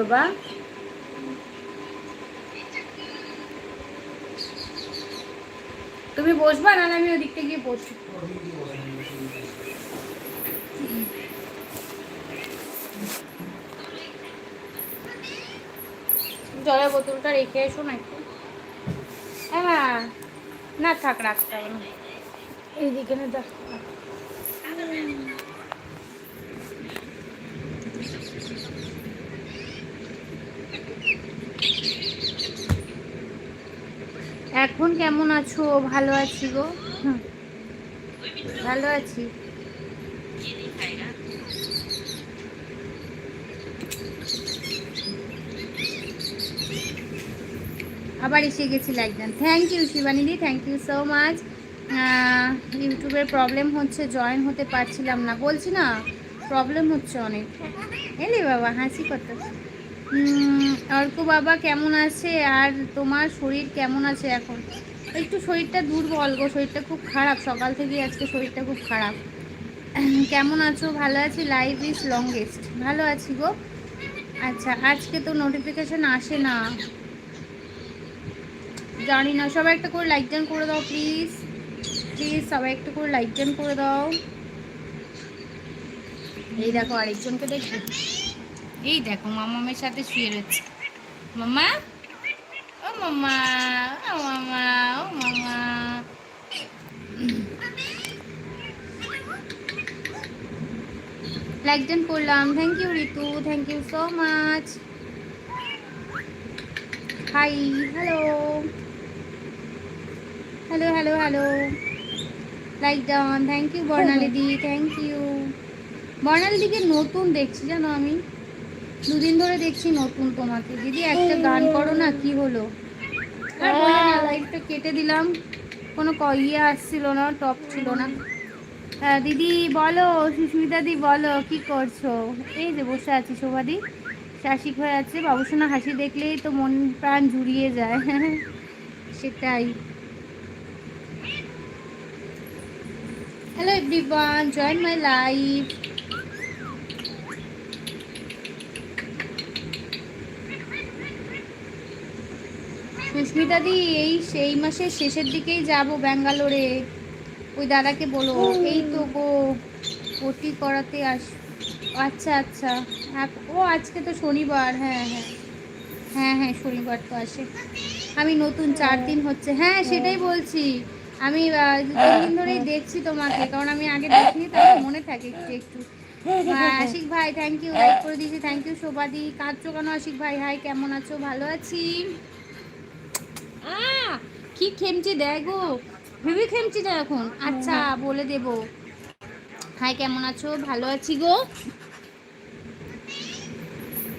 বাবা। তুমি বসবা না আমি ওদিকটা গিয়ে বসি জলের বোতলটা রেখে এসো না একটু হ্যাঁ না থাক রাখতে হবে এইদিকে না দেখ এখন কেমন আছো? ভালো আছি গো। ভালো আছি। আবার এসে গেছি একজন থ্যাংক ইউ শিবানিদি থ্যাংক ইউ সো মাচ ইউটিউবের প্রবলেম হচ্ছে জয়েন হতে পারছিলাম না। বলছি না প্রবলেম হচ্ছে অনেক। এলি বাবা, হাসি কত অর্ক বাবা কেমন আছে? আর তোমার শরীর কেমন আছে এখন? একটু শরীরটা দুর্বল গো, শরীরটা খুব খারাপ। সকাল থেকে আজকে শরীরটা খুব খারাপ। কেমন আছো? ভালো আছি? লাইভ ইজ লংগেস্ট ভালো আছি গো। আচ্ছা আজকে তো নোটিফিকেশন আসে না। জানি না, সবাই একটা করে লাইক ডান করে দাও প্লিজ প্লিজ সবাই একটা করে লাইক ডান করে দাও। এই দেখো আরেকজনকে দেখবে। এই দেখো, মামামের সাথে শুয়ে রয়েছে। মামা? মামা, ও মামা ও মামা। লাইক ডান করলাম। Thank you Ritu thank you so much hi hello hello hello hello like down thank you বর্ণালিদি thank you বর্ণালিদিকে নতুন দেখছি, জানো আমি? দুদিন ধরে দেখছি নতুন তোমাকে। দিদি, একটা গান করো না, কি হলো? আর বলে কেটে দিলাম। কোনো ইয়ে আসছিল না টপ ছিল না। হ্যাঁ দিদি বলো সুস্মিতা দি বলো কি করছ? এই যে বসে আছি শোভাদি। শাসিক হয়ে আছে বাবুসোনা হাসি দেখলেই তো মন প্রাণ জুড়িয়ে যায়। সেটাই। Hello everyone join my live Susmita di এই সেই মাসের শেষের দিকেই যাব ব্যাঙ্গালোরে। ওই দাদাকে বলো এই তো গো ওটি করাতে আস আচ্ছা আচ্ছা। ও আজকে তো শনিবার হ্যাঁ হ্যাঁ। হ্যাঁ হ্যাঁ শনিবার তো আসে। আমি নতুন চার দিন হচ্ছে হ্যাঁ সেটাই বলছি। আমি তিন দিন ধরেই দেখছি তোমাকে কারণ আমি আগে দেখিনি তো আমার মনে থাকে একটু একটু। আশিক ভাই থ্যাংক ইউ লাইক করে দিয়েছি। থ্যাংক ইউ শোভাদি কাঁদছো কেন আশিক ভাই? হাই কেমন আছো? ভালো আছি? কি খেমচি দেয় গো? ভেবে খেমচি দেয় এখন। আচ্ছা বলে দেব। হাই কেমন আছো? ভালো আছি গো?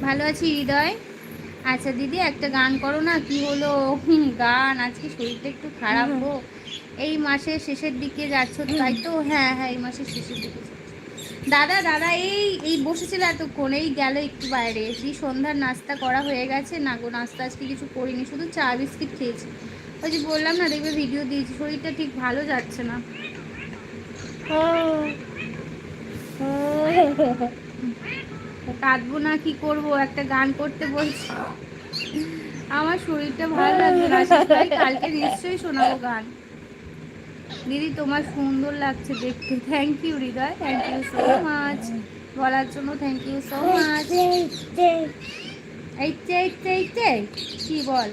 ভালো আছি হৃদয়? আচ্ছা দিদি একটা গান করো না কি হলো? গান আজকে শরীরটা একটু খারাপ গো। এই মাসের শেষের দিকে যাচ্ছ তাই তো? হ্যাঁ হ্যাঁ এই মাসের শেষের দিকে দাদা দাদা এই এই বসেছিল এতক্ষণ এই গেল একটু বাইরে। এই সন্ধ্যার নাস্তা করা হয়ে গেছে। না গো নাস্তা আজকে কিছু করিনি শুধু চা বিস্কিট খেয়েছি। ওই যে বললাম না দেখবে ভিডিও দিয়েছি। শরীরটা ঠিক ভালো যাচ্ছে না। কাঁদবো না কি করব? একটা গান করতে বলছি। আমার শরীরটা ভালো লাগছে না। কালকে নিশ্চয়ই শোনাবো গান। দিদি তোমার সুন্দর লাগছে দেখতে। Thank you Hriday. Thank you so much বলার জন্য থ্যাংক ইউ সো মাচ এইটে এইটে এইটে কি বল?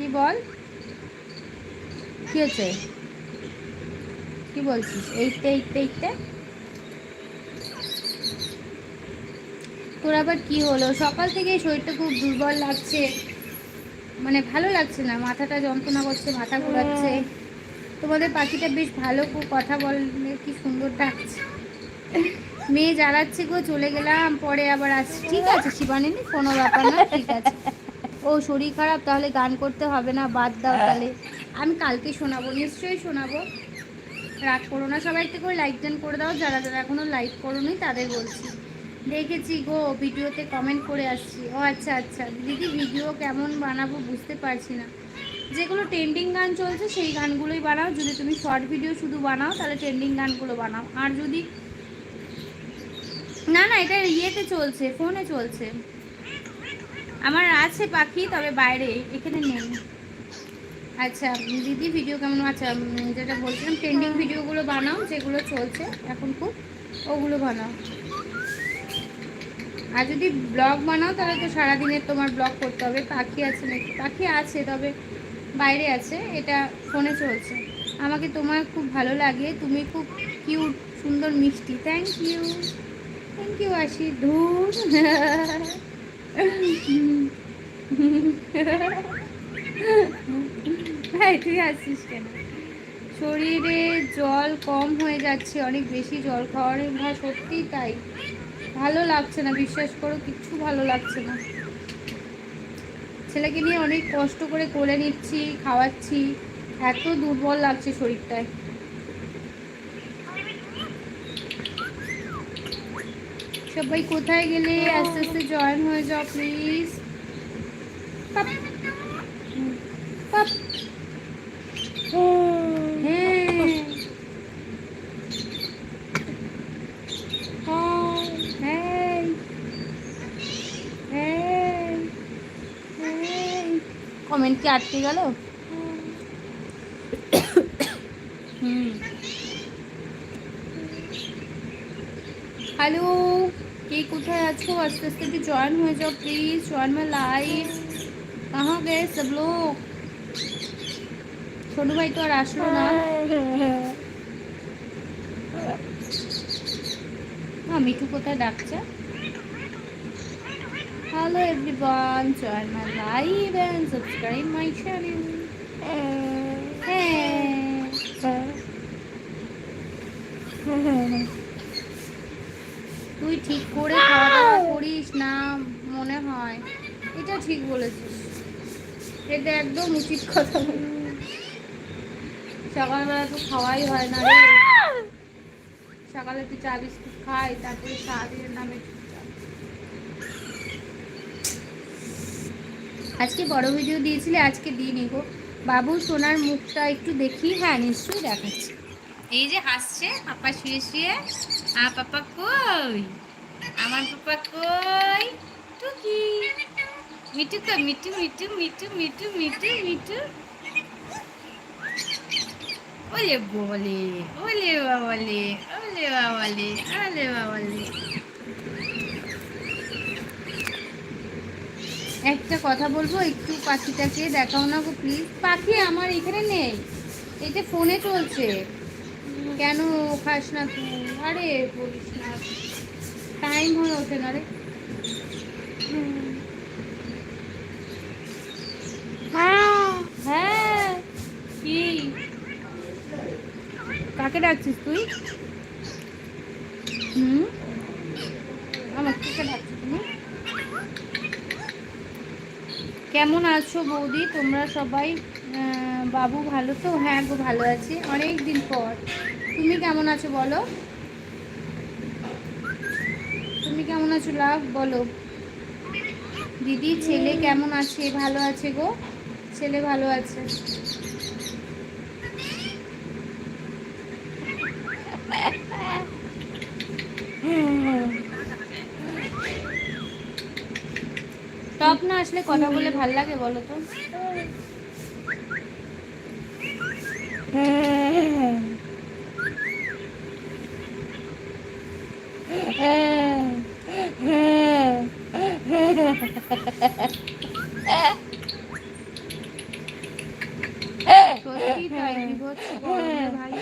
কি বল? কি হচ্ছে কি বলছিস? এইটে এইটে এইটে? তোর আবার কি হলো? সকাল থেকেই শরীরটা খুব দুর্বল লাগছে। মানে ভালো লাগছে না, মাথাটা যন্ত্রণা করছে, মাথা ঘোরাচ্ছে। তোমাদের পাখিটা বেশ ভালো খুব কথা বললে, কি সুন্দর ডাকছে। মেয়ে জ্বালাচ্ছে গো, চলে গেলাম, পরে আবার আসছি। ঠিক আছে শিবানিনি কোনো ব্যাপার না, ঠিক আছে। ও শরীর খারাপ তাহলে গান করতে হবে না বাদ দাও তাহলে। আমি কালকে শোনাবো নিশ্চয়ই শোনাবো। রাগ করো না সবাই একটু করে লাইক ডান করে দাও যারা যারা এখনও লাইক করোনি তাদের বলছি। দেখেছি গো ভিডিওতে কমেন্ট করে আসছি। ও আচ্ছা আচ্ছা। দিদি ভিডিও কেমন বানাবো বুঝতে পারছি না। যেগুলো ট্রেন্ডিং গান চলছে সেই গানগুলোই বানাও। যদি তুমি শর্ট ভিডিও শুধু বানাও তাহলে ট্রেন্ডিং গানগুলো বানাও। আর যদি না না এটা ইয়েতে চলছে ফোনে চলছে। আমার আছে পাখি, তবে বাইরে, এখানে নেই। আচ্ছা দিদি ভিডিও কেমন আচ্ছা যেটা বলছিলাম ট্রেন্ডিং ভিডিওগুলো বানাও, যেগুলো চলছে এখন খুব, ওগুলো বানাও। আর যদি ব্লগ বানাও, তাহলে তো সারাদিনের তোমার ব্লগ করতে হবে। পাখি আছে নাকি? পাখি আছে, তবে বাইরে আছে, এটা ফোনে চলছে। আমাকে তোমার খুব ভালো লাগে, তুমি খুব কিউট সুন্দর, মিষ্টি। থ্যাংক ইউ থ্যাংক ইউ আশি ধুর। ভাই, তুই আসছিস কেন? শরীরে জল কম হয়ে যাচ্ছে, অনেক বেশি জল খাওয়ার ভাই সত্যিই তাই। ভালো লাগছে না, বিশ্বাস করো, কিচ্ছু ভালো লাগছে না। ছেলেকে নিয়ে অনেক কষ্ট করে কোলে নিচ্ছি, খাওয়াচ্ছি, এত দুর্বল লাগছে শরীরটায়। সবাই কোথায় গেলে আস্তে আস্তে জয়েন হয়ে যাও প্লিজ পাপ পাপ হ্যাঁ হ্যাঁ হ্যাঁ কমেন্ট কি আটকে গেল হুম হ্যালো কে কোথায় আছো আস্তে আস্তে একটু জয়েন হয়ে যাও প্লিজ জয়েন মাই লাইভ कहाँ गए सब लोग ছোট ভাই তো আর আসলো না হ্যাঁ মিঠু কোথায় ডাকছে hello everyone join my live and subscribe my channel তুই ঠিক করে খাওয়া দাওয়া করিস না মনে হয়। এটা ঠিক বলেছিস। এটা একদম উচিত কথা সকালবেলা তো খাওয়াই হয় না রে। সকালে একটু চা, বিস্কুট খাই, তারপরে সারাদিনের নামে আজকে বড় ভিডিও দিয়েছিলে, আজকে দিইনি গো। বাবু সোনার মুখটা একটু দেখি। হ্যাঁ নিশ্চয়ই দেখাচ্ছি। এই যে হাসছে পাপা শুয়ে শুয়ে। আ, পাপা কই? আমার পাপা কই? টুকি। মিটু কই? মিটু মিটু মিটু মিটু মিটু মিটু ওলে বলে, ওলে বাবালে ওলে বাবালে ওলে বাবালে একটা কথা বলব, একটু পাখিটাকে দেখাও না গো প্লিজ পাখি আমার এখানে নেই। এটা ফোনে চলছে। কেন খাস না তুই? আরে বলিস টাইম হয়ে ওঠে না রে। হ্যাঁ। কাকে ডাকছিস তুই? হুম? আমার কেমন আছো বৌদি? তোমরা সবাই? বাবু ভালো তো? হ্যাঁ গো, ভালো আছি। অনেক দিন পর। তুমি কেমন আছো বলো তুমি কেমন আছো লাভ? বলো। দিদি, ছেলে কেমন আছে? ভালো আছে গো? ছেলে ভালো আছে। টপ না আসলে কথা বলে ভালো লাগে বলো তো সত্যি তাই বিভৎস গরমে ভাই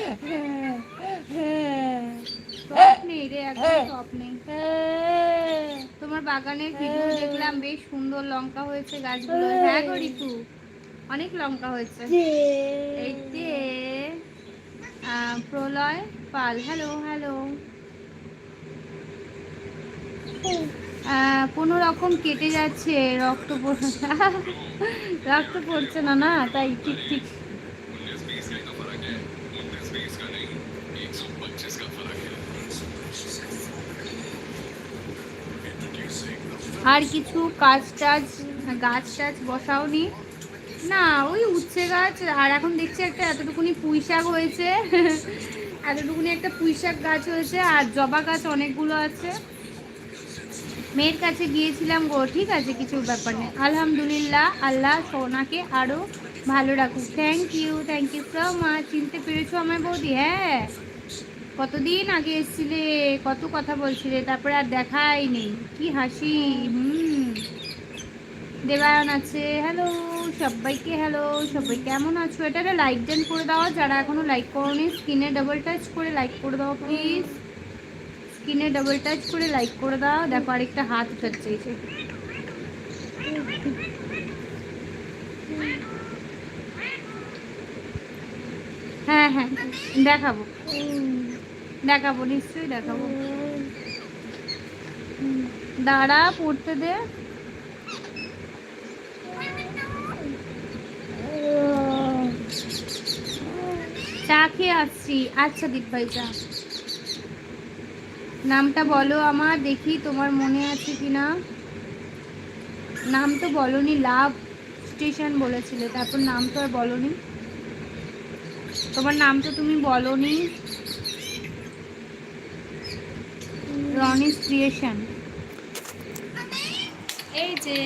টপ নেই রে একদম টপ নেই তোমার বাগানের ভিডিও দেখলাম বেশ সুন্দর লঙ্কা হয়েছে গাছগুলো। হ্যাঁ গো রিতু অনেক লঙ্কা হয়েছে। এই যে প্রলয় পাল। Hello hello. কোনো রকম কেটে যাচ্ছে রক্ত পড়ছে রক্ত পড়ছে না না তাই ঠিক ঠিক। আর কিছু কাজ টাজ, গাছ টাছ বসাওনি। না, ওই উচ্ছে গাছ, আর এখন দেখছি একটা এতটুকুনি পুঁই শাক হয়েছে। এতটুকুনি একটা পুঁই শাক গাছ হয়েছে, আর জবা গাছ অনেকগুলো আছে। মেয়ের কাছে গিয়েছিলাম গো, ঠিক আছে, কিছু ব্যাপার নেই। আলহামদুলিল্লাহ, আল্লাহ সোনাকে আরও ভালো রাখুক। Thank you thank you so much চিনতে পেরেছ আমার বৌদি? হ্যাঁ। কতদিন আগে এসেছিলে? কত কথা বলছিলে? তারপরে আর দেখাই নেই। কি হাসি? হুম। দেবায়ন আছে। হ্যালো সবাইকে হ্যালো সবাই কেমন আছো? এটা একটা লাইক দেন করে দাও। যারা এখনও লাইক করোনি স্ক্রিনে ডাবল টাচ করে লাইক করে দাও প্লিজ স্ক্রিনে ডাবল টাচ করে লাইক করে দাও। দেখো, আরেকটা হাত উঠাচ্ছে, এই। হ্যাঁ হ্যাঁ দেখাবো। দেখাবো, নিশ্চয়ই দেখাবো। দাঁড়া, পড়তে দে। চা খেয়ে আসছি। আচ্ছা দীপ ভাই চা। নামটা বলো আমার, দেখি তোমার মনে আছে কি না নাম তো বলনি, লাভ স্টেশন বলেছিলে, তারপর নাম তো আর বলনি। তোমার নাম তো তুমি বলনি। রনিস ক্রিয়েশন এই যে,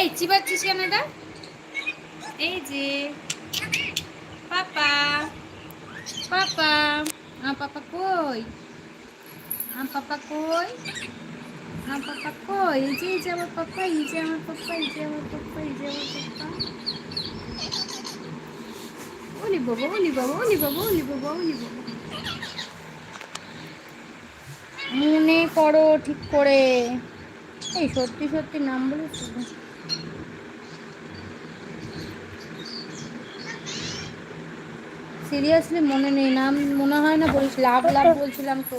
এই চিবাচ্ছিস কেন এটা? এই যে, পাপা পাপা আ পাপা কই? আ পাপা কই? আ পাপা কই? এই যে এই যে আমার পাপা, এই যে আমার পাপা, এই যে আমার পাপা, এই যে আমার পাপা। ওলি বাবা ওলি বাবা ওলি বাবা ওলি বাবা ওলি বাবা। মনে করো ঠিক করে। এই সত্যি সত্যি নাম বলেছি সিরিয়াসলি মনে নেই, নাম মনে হয় না বলিস লাভ লাভ বলছিলাম তো।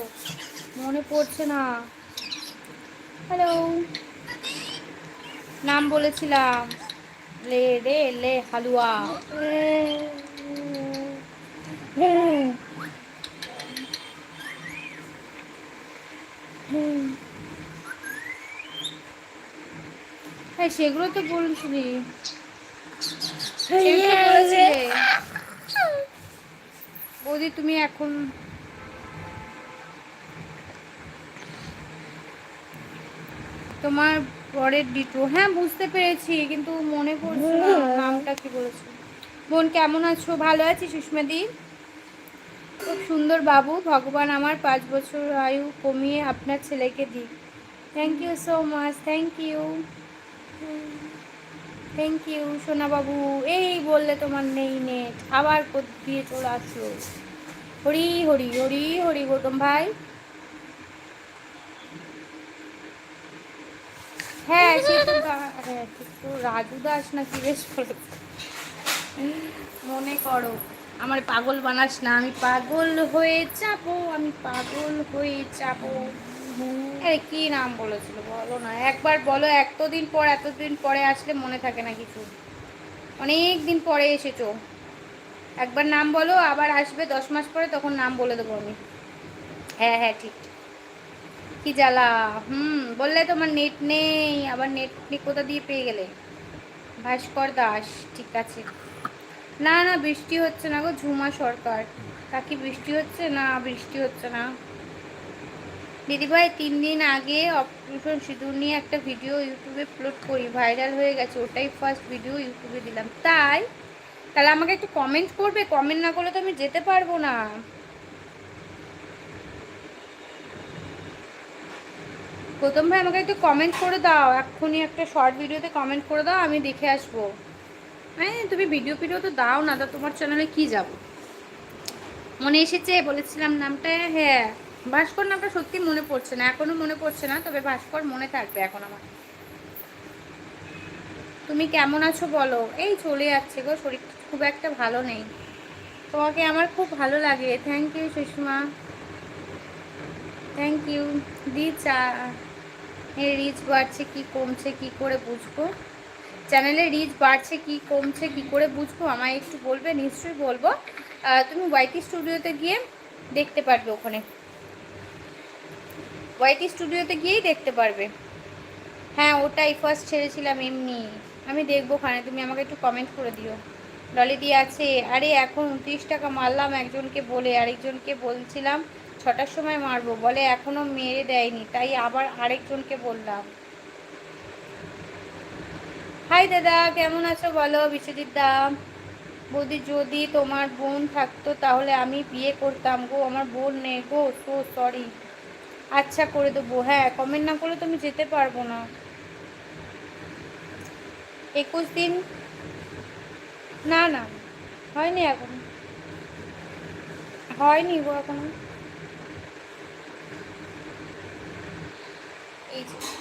মনে পড়ছে না। হ্যালো নাম বলেছিলাম। লে, রে, লে, হালুয়া। হ্যাঁ সেগুলো তো সেগুলো তো বলেছিলে। বৌদি তুমি এখন তোমার পরের ডিটো। হ্যাঁ বুঝতে পেরেছি কিন্তু মনে পড়ছে না নামটা কি বলেছ। বোন কেমন আছো? ভালো আছি সুষমাদি খুব সুন্দর বাবু, ভগবান আমার পাঁচ বছর আয়ু কমিয়ে আপনার ছেলেকে দিক। Thank you so much thank you thank you সোনা বাবু। এই বললে তোমার নেই নেট আবার দিয়ে চলে আসলো। হরি হরি হরি হরি গৌতম ভাই। হ্যাঁ সে তো হ্যাঁ রাজু দাস না কি বেশ। মনে করো। আমার পাগল বানাস না, আমি পাগল হয়ে যাব, আমি পাগল হয়ে যাব। কি নাম বলেছিল বলো না? একবার বলো, এতদিন পর, এতদিন পরে আসলে মনে থাকে না কিছু। অনেক দিন পরে এসেছ। একবার নাম বলো, আবার আসবে দশ মাস পরে, তখন নাম বলে দেবো আমি। হ্যাঁ হ্যাঁ ঠিক কি জ্বালা? হুম, বললে তোমার নেট নেই, আবার নেট নেই কোথা দিয়ে পেয়ে গেলে? ভাস্কর দাস, ঠিক আছে। না না, বৃষ্টি হচ্ছে না গো, ঝুমা সরকার। কাকি বৃষ্টি হচ্ছে? না, বৃষ্টি হচ্ছে না। দিদিভাই, তিন দিন আগে অপারেশন সিঁদুর নিয়ে একটা ভিডিও ইউটিউবে আপলোড করি ভাইরাল হয়ে গেছে, ওটাই ফার্স্ট ভিডিও ইউটিউবে দিলাম। তাই? তাহলে আমাকে একটু কমেন্ট করবে? কমেন্ট না করলে তো আমি যেতে পারব না। প্রথম ভাই, আমাকে একটু কমেন্ট করে দাও। এক্ষুনি একটা শর্ট ভিডিওতে কমেন্ট করে দাও, আমি দেখে আসব। হ্যাঁ তুমি ভিডিও ভিডিও তো দাও না, তা তোমার চ্যানেলে কি যাব? মনে এসেছে, বলেছিলাম নামটা হ্যাঁ ভাস্কর নামটা সত্যি মনে পড়ছে না, এখনও মনে পড়ছে না, তবে ভাস্কর মনে থাকবে এখন আমার। তুমি কেমন আছো বলো? এই চলে যাচ্ছে গো, শরীর খুব একটা ভালো নেই। তোমাকে আমার খুব ভালো লাগে। Thank you Sushma. Thank you di চা রিচ বাড়ছে, কি কমছে, কি করে বুঝব? চ্যানেলে রিচ বাড়ছে কি, কমছে কি করে বুঝব? আমায় একটু বলবে, নিশ্চয়ই বলব। তুমি ওয়াইটি স্টুডিওতে গিয়ে দেখতে পারবে ওখানে। ওয়াইটি স্টুডিওতে গিয়েই দেখতে পারবে। হ্যাঁ ওটাই ফার্স্ট ছেড়েছিলাম এমনি। আমি দেখব ওখানে। তুমি আমাকে একটু কমেন্ট করে দিও। ডলি দিয়ে আছে, আরে, এখন উনত্রিশ টাকা মারলাম একজনকে বলে, আরেকজনকে বলছিলাম, ছটার সময় মারবো। বলে এখনও মেরে দেয়নি। তাই আবার আরেকজনকে বললাম। হাই দাদা। কেমন আছো বলো? বিশ্বজিৎ দা। বৌদি, যদি তোমার বোন থাকতো তাহলে আমি বিয়ে করতাম গো। আমার বোন নেই গো। তো সরি আচ্ছা করে দেবো। হ্যাঁ কমেন্ট না করলে তুমি যেতে পারব না। একুশ দিন? না না। হয়নি এখন। হয়নি গো এখনও। এই যে।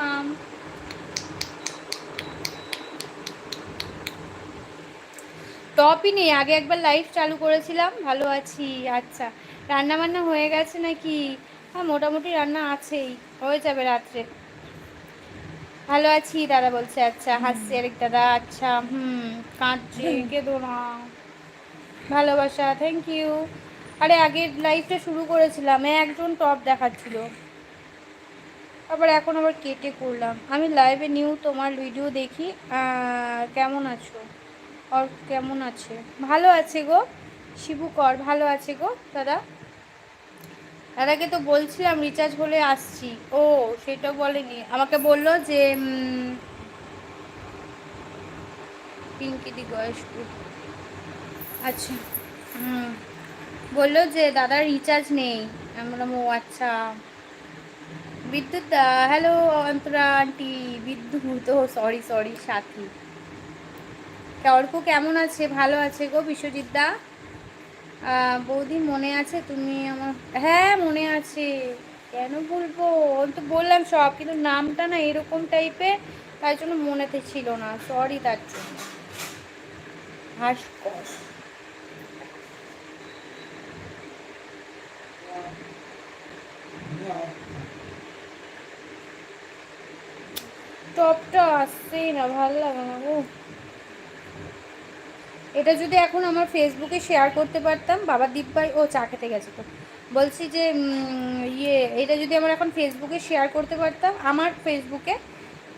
মাম টপই নেই আগে একবার লাইভ চালু করেছিলাম ভালো আছি আচ্ছা। রান্না বান্না হয়ে গেছে নাকি? হ্যাঁ মোটামুটি রান্না আছেই হয়ে যাবে রাত্রে। ভালো আছি দাদা বলছে আচ্ছা হাসছি আরেক দাদা আচ্ছা হুম কাঁদছি কেঁদো না। ভালোবাসা থ্যাংক ইউ আরে আগের লাইফটা শুরু করেছিলাম একজন টপ দেখাচ্ছিল। আবার এখন আবার কেটে করলাম? আমি লাইভে নিউ তোমার ভিডিও দেখি কেমন আছো? আর কেমন আছে? ভালো আছে গো, শিবু কর, ভালো আছে গো, দাদা। দাদাকে তো বলছিলাম রিচার্জ বলে আসছি। ও সেটা বলেনি। আমাকে বলল যে পিঙ্কি দি বয়স্ক আচ্ছা হুম। বলল যে, দাদার রিচার্জ নেই। আমি বললাম, ও আচ্ছা। বিদ্যুৎ হ্যালো অন্তরা আন্টি বিদ্যুৎ ও সরি সরি সাথী। অর্ক কেমন আছে? ভালো আছে গো বিশ্বজিৎ দা? বৌদি মনে আছে? তুমি আমার হ্যাঁ মনে আছে। কেন বলব? আমি তো বললাম সব, কিন্তু নামটা না এরকম টাইপের তাই জন্য মনেতে ছিল না। সরি তার জন্য। টপটা আসছেই না, ভালো লাগে না গো। এটা যদি এখন আমার ফেসবুকে শেয়ার করতে পারতাম, বাবা দীপ ভাই ও চা খেতে গেছে তো। বলছি যে ইয়ে এটা যদি আমার এখন ফেসবুকে শেয়ার করতে পারতাম, আমার ফেসবুকে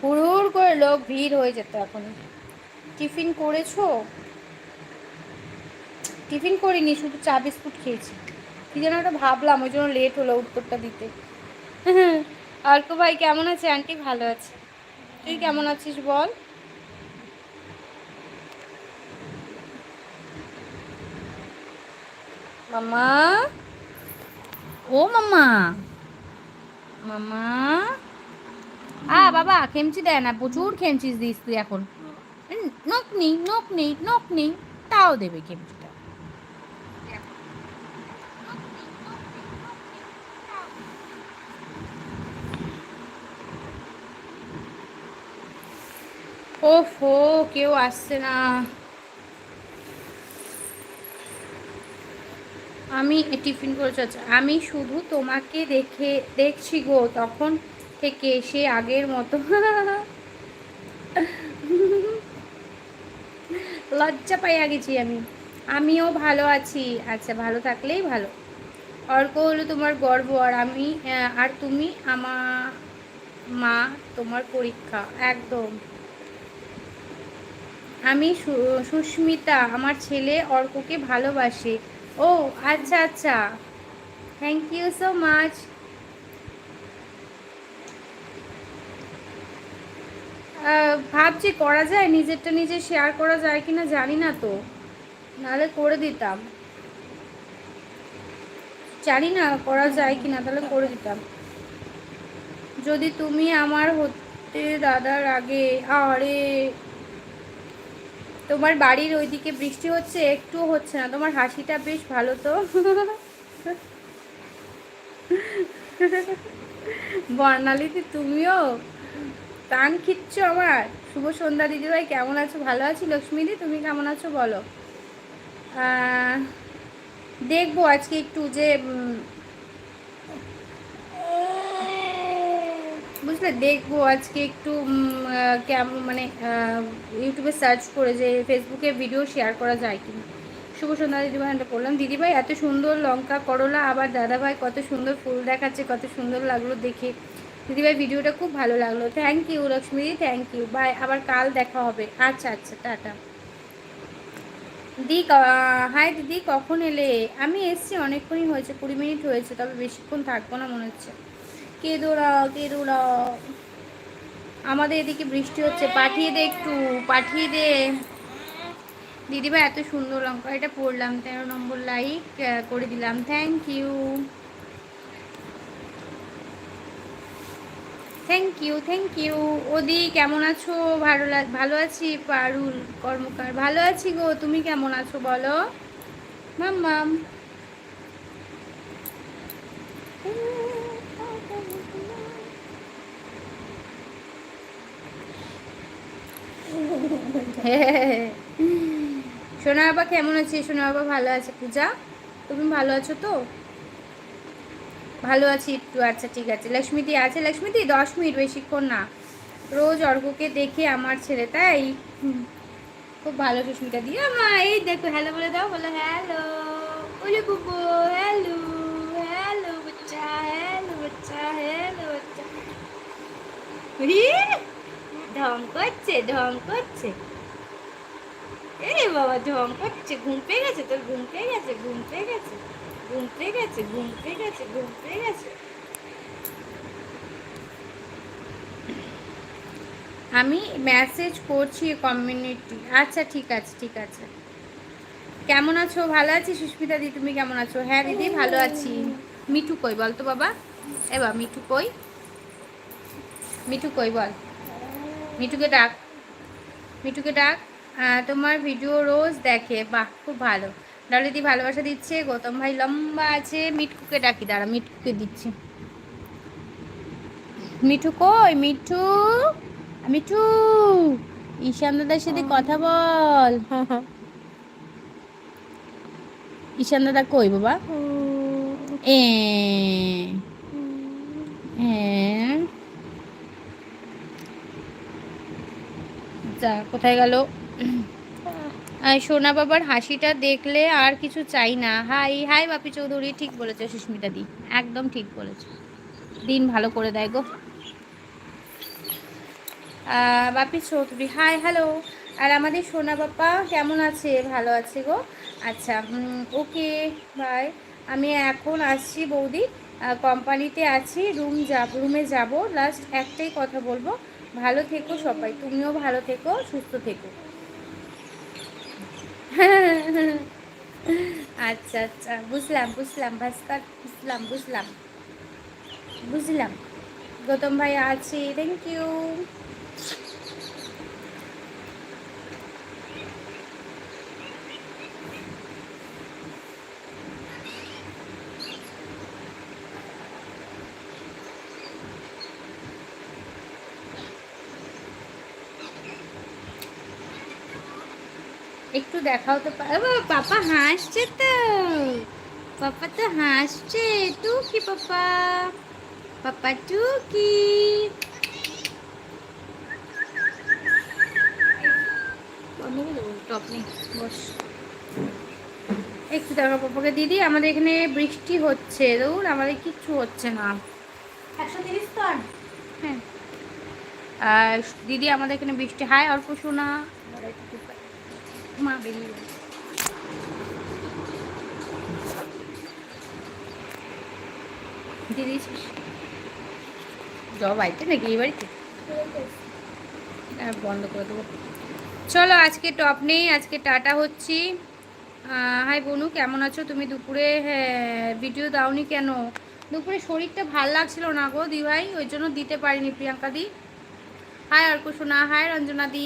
হুড় করে লোক ভিড় হয়ে যেত এখন। টিফিন করেছ? টিফিন করিনি, শুধু চা বিস্কুট খেয়েছি। কি যেন ওটা ভাবলাম, ওই জন্য লেট হলো উত্তরটা দিতে। অর্ক ভাই, কেমন আছে? আন্টি ভালো আছে? তুই কেমন আছিস বল? মামা? ও মামা। মামা? আ, বাবা, খেমচি দেয় না, প্রচুর খেমচিস দিস তুই এখন। নখ নেই নখ নেই নখ নেই, তাও দেবে খেমচিটা ওফো, কেউ আসছে না। আমি টিফিন করেছি আমি শুধু তোমাকে দেখে, দেখছি গো, তখন থেকে সে আগের মতো। লজ্জা পাইয়া গেছি আমি। আমিও ভালো আছি। আচ্ছা ভালো থাকলেই ভালো। অর্ক হলো তোমার গর্ব, আর আমি আর তুমি আমার মা, তোমার পরীক্ষা। একদম। আমি সুস্মিতা, আমার ছেলে অর্ককে ভালোবাসে। ও আচ্ছা আচ্ছা। থ্যাংক ইউ সো মাচ ভাবছি করা যায়? নিজেরটা নিজে শেয়ার করা যায় কি না জানি না তো। নাহলে করে দিতাম। জানি না করা যায় কি না তাহলে করে দিতাম। যদি তুমি আমার হতে দাদার আগে, আরে তোমার বাড়ির ওইদিকে বৃষ্টি হচ্ছে, একটুও হচ্ছে না। তোমার হাসিটা বেশ ভালো তো। বর্ণালীতে তুমিও? প্রাণ খিচ্ছ আমার? শুভ সন্ধ্যা, দিদিভাই, কেমন আছো? ভালো আছি? লক্ষ্মীদি, তুমি কেমন আছো বলো? দেখব আজকে একটু যে বুঝলে, দেখব আজকে একটু কেমন মানে ইউটিউবে সার্চ করে যে ফেসবুকে ভিডিও শেয়ার করা যায় কি না শুভ সন্ধ্যা দিদিভাইটা বললাম, দিদিভাই, এত সুন্দর লঙ্কা, করলা, আবার দাদাভাই কত সুন্দর ফুল দেখাচ্ছে, কত সুন্দর লাগল দেখে। দিদিভাই ভিডিওটা খুব ভালো লাগল। Thank you Lakshmi thank you bye আবার কাল দেখা হবে। আচ্ছা আচ্ছা টাটা। দি হাই দিদি, কখন এলে? আমি এসছি, অনেকক্ষণই হয়েছে, কুড়ি মিনিট হয়েছে, তবে বেশিক্ষণ থাকব না, মনে হচ্ছে। কেদোরা কেদোরা। আমাদের এদিকে বৃষ্টি হচ্ছে। পাঠিয়ে দে একটু, পাঠিয়ে দে। দিদিভাই এত সুন্দর লঙ্কা এটা পড়লাম। তেরো নম্বর লাইক করে দিলাম। Thank you thank you thank you ওদি, কেমন আছো? ভালো ভালো আছি? পারুল, কর্মকার। ভালো আছি গো। তুমি কেমন আছো বলো? মাম মাম। সোনা বাবা কেমন আছে সোনা বাবা ভালো আছে পূজা তুমি ভালো আছো তো ভালো আছি একটু আচ্ছা ঠিক আছে লক্ষ্মীদি আছে লক্ষ্মীদি দশ মিনিট বেশিক্ষণ না রোজ অর্ঘকে দেখে আমার ছেলে তাই খুব ভালো সুস্মিতা দিয়ে মা এই দেখো হ্যালো বলে দাও বলো হ্যালো বলে বুবু হ্যালো হ্যালো বাচ্চা হ্যালো বাচ্চা হ্যালো বাচ্চা ঢং করছে ঢং করছে এ বাবা, ঢং করছে, ঘুম পেয়ে গেছে তোর? ঘুম পেয়ে গেছে, ঘুম পেয়ে গেছে, ঘুম পেয়ে গেছে, ঘুম পেয়ে গেছে, ঘুম পেয়ে গেছে। আমি মেসেজ করছি কমিউনিটি আচ্ছা ঠিক আছে ঠিক আছে। কেমন আছো? ভালো আছি? সুস্মিতা দি, তুমি কেমন আছো? হ্যাঁ দিদি, ভালো আছি। মিঠু কই বল তো বাবা এবার মিঠু কই? মিঠু কই বল? মিঠুকে ডাক। মিঠুকে ডাক। তোমার ভিডিও রোজ দেখে। বাহ খুব ভালো। ডলিদি ভালোবাসা দিচ্ছে গৌতম ভাই লম্বা আছে মিঠুকে ডাকি। দাঁড়া মিঠুকে দিচ্ছি। মিঠু কই? মিঠু মিঠু ঈশান দাদার সাথে কথা বল। ঈশান দাদা কই বাবা? এ হ্যাঁ যা কোথায় গেল? সোনা বাবার হাসিটা দেখলে আর কিছু চাই না। হাই হাই বাপি চৌধুরী, ঠিক বলেছে সুস্মিতা দি। একদম ঠিক বলেছে। দিন ভালো করে দেয় গো। Bapi Chowdhury, hi, hello. আর আমাদের সোনা বাপ্পা কেমন আছে? ভালো আছে গো? আচ্ছা ওকে ভাই আমি এখন আসছি বৌদি। কোম্পানিতে আছি, রুম যাব রুমে যাব। লাস্ট একটাই কথা বলব। ভালো থেকো সবাই। তুমিও ভালো থেকো, সুস্থ থেকো। আচ্ছা আচ্ছা বুঝলাম বুঝলাম ভাস্কর বুঝলাম বুঝলাম। বুঝলাম। গৌতম ভাই আছি থ্যাংক ইউ একটু দেখাও তো পাপা হাসছে তো। পাপা তো হাসছে। টুকি, পাপা। পাপা নেই, বস। একটু দেখো পাপাকে দিদি আমাদের এখানে বৃষ্টি হচ্ছে। দৌড় আমাদের কিচ্ছু হচ্ছে না। একশো তিরিশ তো হ্যাঁ। দিদি, আমাদের এখানে বৃষ্টি। হাই, অল্প শোনা। দেবো। চলো, আজকে টপ নেই, আজকে টাটা হচ্ছি। হাই বনু, কেমন আছো? তুমি দুপুরে ভিডিও দাওনি কেন? দুপুরে শরীরটা ভালো লাগছিল না গো দি ভাই ওই জন্য দিতে পারিনি প্রিয়াঙ্কা দি হাই অর্ক সোনা হাই রঞ্জনা দি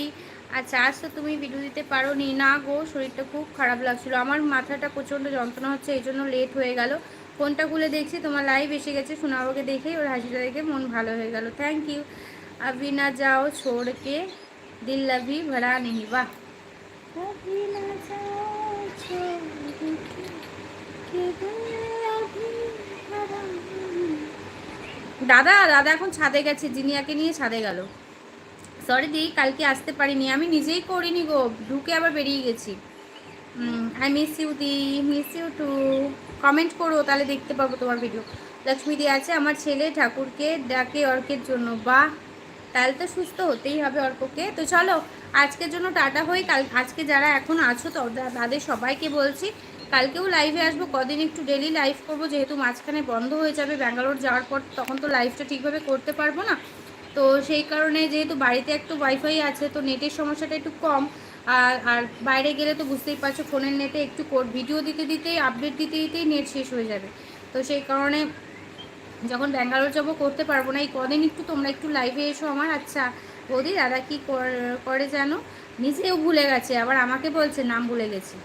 আচ্ছা আজ তো তুমি ভিডিও দিতে পারো নি না গো শরীরটা খুব খারাপ লাগছিল আমার মাথাটা প্রচণ্ড যন্ত্রণা হচ্ছে এই জন্য লেট হয়ে গেল ফোনটা খুলে দেখছি তোমার লাইভ এসে গেছে সোনাবাকে দেখেই ওর হাসিটা দেখে মন ভালো হয়ে গেল থ্যাংক ইউ अभी না যাও छोड़ के दिल अभी भरा नहीं वाह দাদা দাদা এখন ছাদে গেছে জিনিয়াকে নিয়ে ছাদে গেল সরি দি, কালকে আসতে পারিনি। আমি নিজেই করিনি গো, ঢুকে আবার বেরিয়ে গেছি। I miss you di miss you too comment করো, তাহলে দেখতে পাবো তোমার ভিডিও লক্ষ্মী দি আছে, আমার ছেলে ঠাকুরকে ডাকে অর্কের জন্য। বাহ, তাহলে তো সুস্থ হতেই হবে অর্ককে। তো চলো, আজকের জন্য টাটা হই। কাল, আজকে যারা এখন আছো, তো তাদের সবাইকে বলছি, কালকেও লাইভে আসব, কদিন একটু ডেলি লাইভ করব। যেহেতু মাঝখানে বন্ধ হয়ে যাবে, ব্যাঙ্গালোর যাওয়ার পর তখন তো লাইভটা ঠিকভাবে করতে পারব না। তো সেই কারণে যেহেতু বাড়িতে একটু ওয়াইফাই আছে, তো নেটের সমস্যাটা একটু কম। আর আর বাইরে গেলে তো বুঝতেই পারছ ফোনের নেটে একটু কোড ভিডিও দিতে দিতেই আপডেট দিতে দিতেই নেট শেষ হয়ে যাবে। তো সেই কারণে যখন ব্যাঙ্গালোর যাব, করতে পারব না। এই কদিন একটু তোমরা একটু লাইভে এসো আমার। আচ্ছা বৌদি, দাদা কি করে জানো? নিজেও ভুলে গেছে, আবার আমাকে বলছে, নাম ভুলে গেছি।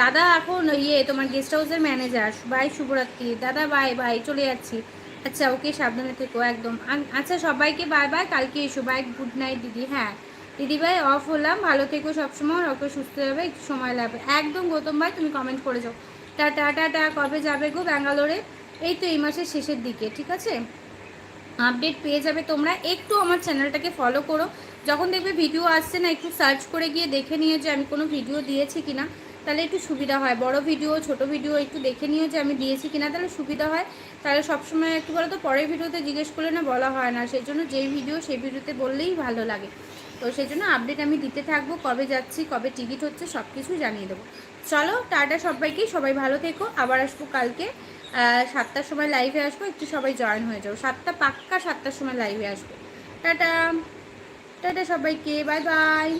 দাদা এখন ইয়ে তোমার গেস্ট হাউসের ম্যানেজার বাই শুভরাত্রি। দাদা বাই বাই চলে যাচ্ছি। আচ্ছা ওকে সাবধানে থেকো, একদম। আচ্ছা সবাইকে বাই বাই কালকে এসো। বাই গুড নাইট দিদি। হ্যাঁ দিদি ভাই অফ হলাম। ভালো থেকো সবসময় ওকে সুস্থ যাবে একটু সময় লাগবে। একদম, গৌতম ভাই, তুমি কমেন্ট করে যাও। টাটা টা কবে যাবে গো ব্যাঙ্গালোরে? এই তো এই মাসের শেষের দিকে, ঠিক আছে? আপডেট পেয়ে যাবে তোমরা। একটু আমার চ্যানেলটাকে ফলো করো। যখন দেখবে ভিডিও আসছে না, একটু সার্চ করে গিয়ে দেখে নিও যে আমি কোনো ভিডিও দিয়েছি কিনা। তাহলে একটু সুবিধা হয়। বড় ভিডিও ছোট ভিডিও একটু দেখে নিও যে আমি দিয়েছি কিনা, তাহলে সুবিধা হয়। তাহলে সবসময় একটু বলো তো, পরের ভিডিওতে জিজ্ঞেস করলে না বলা হয় না। সেই জন্য যেই ভিডিও সেই ভিডিওতে বললেই ভালো লাগে। তো সেই জন্য আপডেট আমি দিতে থাকব, কবে যাচ্ছি, কবে টিকিট হচ্ছে সব কিছু জানিয়ে দেবো। চলো, টাটা সবাইকে, সবাই ভালো থেকো। আবার আসব কালকে। সাতটার সময় লাইভে আসব, একটু সবাই জয়েন হয়ে যাব। সাতটা পাক্কা সাতটার সময় লাইভে আসব। টাটা। টাটা সবাইকে বাই বাই